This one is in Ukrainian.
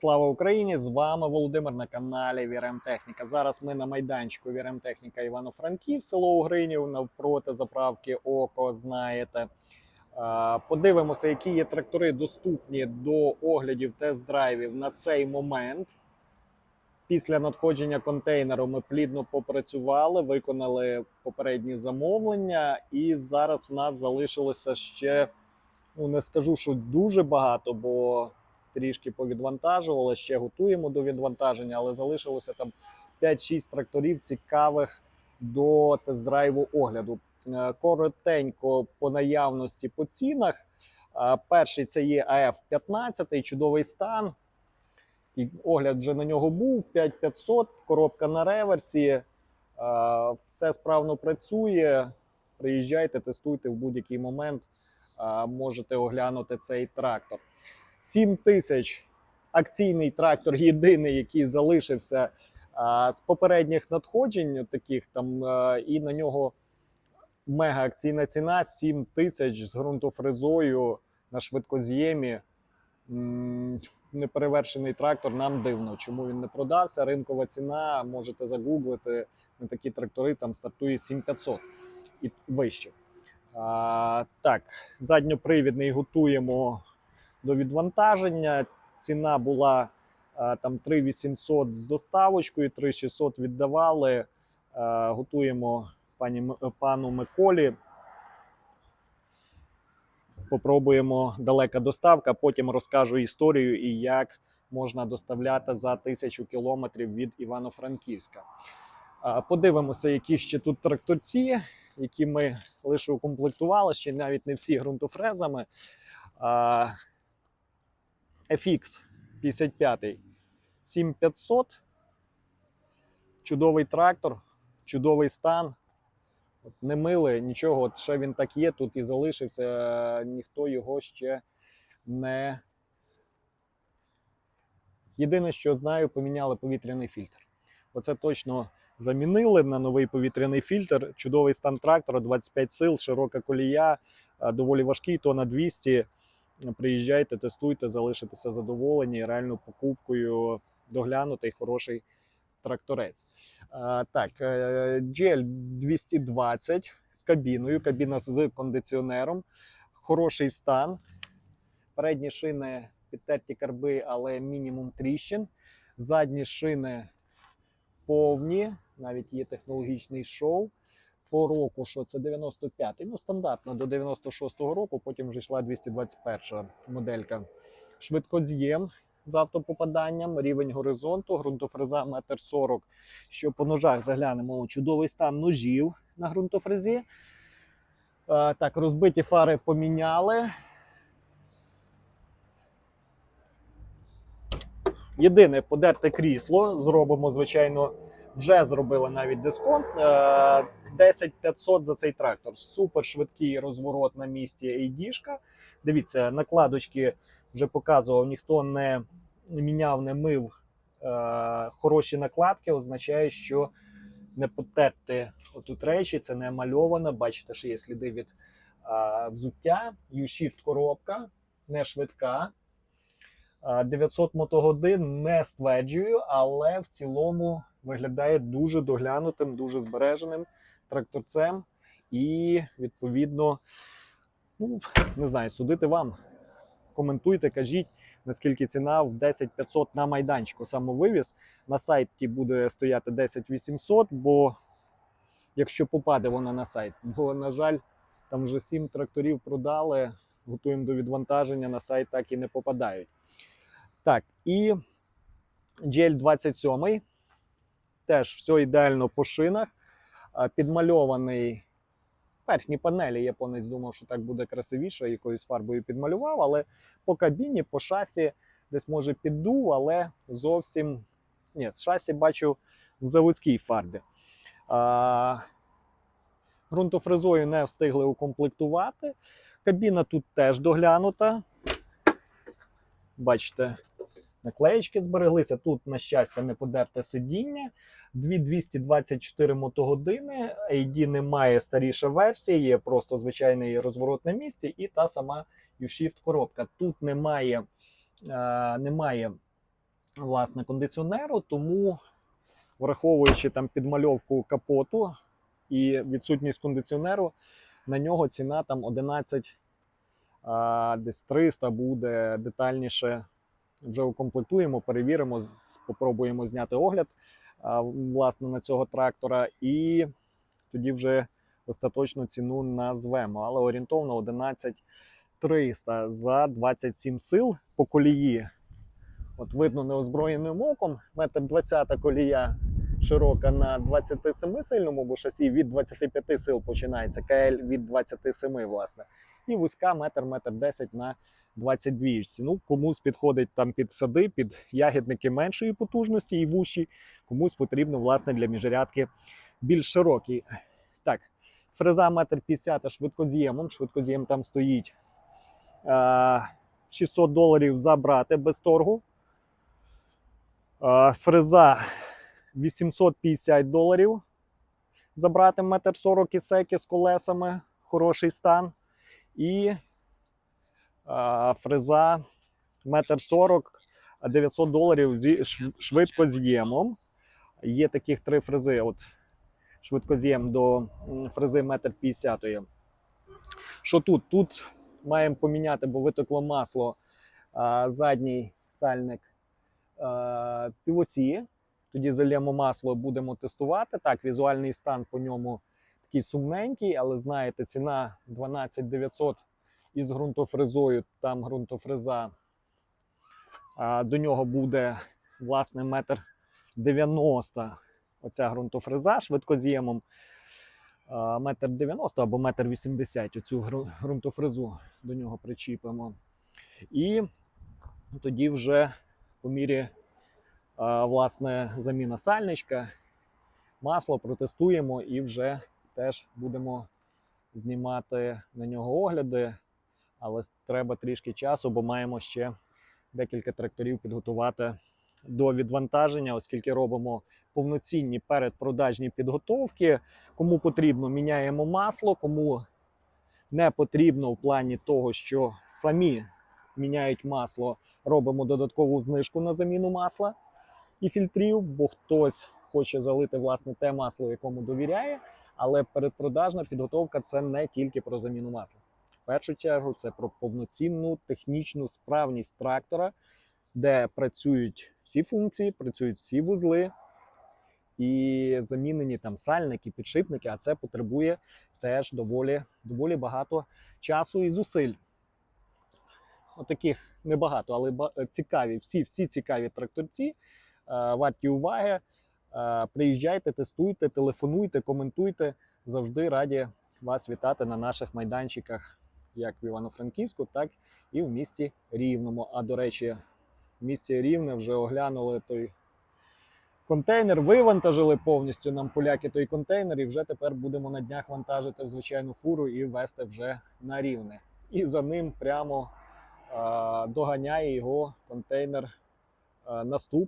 Слава Україні! З вами Володимир на каналі Вірем Техніка. Зараз ми на майданчику Вірем Техніка Івано-Франків, село Угринів, навпроти заправки Око. Знаєте. Подивимося, які є трактори доступні до оглядів тест-драйвів на цей момент. Після надходження контейнеру ми плідно попрацювали, виконали попередні замовлення, і зараз в нас залишилося ще, ну не скажу, що дуже багато, бо трішки повідвантажували, ще готуємо до відвантаження, але залишилося там 5-6 тракторів цікавих до тест-драйву огляду. Е, Коротенько по наявності по цінах. Е, Перший це є АФ 15, чудовий стан. Огляд вже на нього був 5500, коробка на реверсі. Е, Все справно працює. Приїжджайте, тестуйте в будь-який момент. Можете оглянути цей трактор. 7 тисяч акційний трактор, єдиний, який залишився з попередніх надходжень, таких там, і на нього мега акційна ціна 7 тисяч з ґрунтофрезою на швидкоз'ємі. Неперевершений трактор, нам дивно, чому він не продався. Ринкова ціна, можете загуглити на такі трактори, там стартує 7500 і вище. А, так, задньопривідний готуємо до відвантаження. Ціна була там 3800 з доставочкою, 3600 віддавали. Готуємо пані пану Миколі. Попробуємо далека доставка, потім розкажу історію і як можна доставляти за тисячу кілометрів від Івано-Франківська. Подивимося, які ще тут тракторці, які ми лише укомплектували, ще навіть не всі ґрунтофрезами. FX 55 7500. Чудовий трактор, чудовий стан. От не мили, нічого, от ще він так є, тут і залишився. Ніхто його ще не. Єдине, що знаю, поміняли повітряний фільтр. Оце точно замінили на новий повітряний фільтр. Чудовий стан трактора, 25 сил, широка колія, доволі важкий, то на 200 приїжджайте, тестуйте, залишитеся задоволені реальною покупкою доглянутий хороший тракторець. А, так, е, GL 220 з кабіною, кабіна з кондиціонером, хороший стан. Передні шини підтерті карби, але мінімум тріщин. Задні шини повні, навіть є технологічний шоу по року, що це 95-й, ну стандартно до 96-го року, потім вже йшла 221 моделька. Швидкоз'єм з автопопаданням, рівень горизонту, ґрунтофреза 1,40 м. Що по ножах заглянемо, чудовий стан ножів на ґрунтофрезі. Е, так, розбиті фари поміняли. Єдине подерте крісло. Зробимо, звичайно, вже зробили навіть дисконт. Е, 10 500 за цей трактор. Супер швидкий розворот на місці AD-шка. Дивіться, накладочки вже показував, ніхто не міняв, не мив е, хороші накладки, означає, що не потерти отут речі, це не мальовано. Бачите, що є сліди від е, взуття. U-Shift коробка, не швидка. Е, 900 мотогодин не стверджую, але в цілому виглядає дуже доглянутим, дуже збереженим тракторцем. І відповідно, ну не знаю, судити вам. Коментуйте, кажіть, наскільки ціна в 10 500 на майданчику самовивіз. На сайті буде стояти 10 800, бо якщо попаде вона на сайт, бо, на жаль, там вже 7 тракторів продали, готуємо до відвантаження, на сайт так і не попадають. Так, і GL 27 теж все ідеально по шинах. Підмальований верхні панелі. Японець думав, що так буде красивіше, якоюсь фарбою підмалював, але по кабіні, по шасі десь може піддув, але зовсім ні, шасі бачу в заводській фарбі. А, ґрунтофрезою не встигли укомплектувати. Кабіна тут теж доглянута. Бачите, наклеєчки збереглися. Тут, на щастя, не подерте сидіння. 2224 мотогодини. AD немає старіша версія, є просто звичайний розворот на місці, і та сама U-Shift коробка. Тут немає, е, немає власне кондиціонеру, тому, враховуючи там підмальовку капоту і відсутність кондиціонеру, на нього ціна там 11 а, десь 300 буде детальніше. Вже укомплектуємо, перевіримо, спробуємо зняти огляд власне на цього трактора, і тоді вже остаточну ціну назвемо. Але орієнтовно 11 300 за 27 сил по колії. От видно неозброєним оком, метр 20 колія широка на 27 сильному, бо шасі від 25 сил починається, КЛ від 27, власне. І вузька метр, метр 10 на 22. Ну, комусь підходить там під сади, під ягідники меншої потужності і вущі, комусь потрібно, власне, для міжрядки більш широкий. Так, фреза метр 50 швидкоз'ємом. Швидкоз'єм там стоїть е, 600 доларів забрати без торгу. Е, Фреза 850 доларів. Забрати метр 40 ісеки з колесами, хороший стан. І е, фреза метр 40, 900 доларів зі шв- швидкоз'ємом. Є таких три фрези. От швидкоз'єм до м, фрези метр 50. Що тут? Тут маємо поміняти, бо витекло масло задній сальник півосі. Тоді зальємо масло, будемо тестувати. Так, візуальний стан по ньому такий сумненький, але знаєте, ціна 12 900 із ґрунтофрезою. Там ґрунтофреза. До нього буде власне метр 90 оця ґрунтофреза швидкоз'ємом. Метр 90 або метр 80 оцю ґрунтофрезу до нього причіпимо. І тоді вже по мірі власне заміна сальничка, масло протестуємо і вже теж будемо знімати на нього огляди. Але треба трішки часу, бо маємо ще декілька тракторів підготувати до відвантаження, оскільки робимо повноцінні передпродажні підготовки. Кому потрібно, міняємо масло, кому не потрібно в плані того, що самі міняють масло, робимо додаткову знижку на заміну масла і фільтрів, бо хтось хоче залити власне те масло, якому довіряє. Але передпродажна підготовка це не тільки про заміну масла. Першу чергу це про повноцінну технічну справність трактора, де працюють всі функції, працюють всі вузли, і замінені там сальники, підшипники, а це потребує теж доволі, доволі багато часу і зусиль. Отаких небагато, але цікаві, всі, всі цікаві тракторці. е, Варті уваги. Е, Приїжджайте, тестуйте, телефонуйте, коментуйте. Завжди раді вас вітати на наших майданчиках, як в Івано-Франківську, так і в місті Рівному. А до речі, в місті Рівне вже оглянули той контейнер, вивантажили повністю нам поляки той контейнер, і вже тепер будемо на днях вантажити в звичайну фуру і везти вже на рівне. І за ним прямо е, доганяє його контейнер наступний.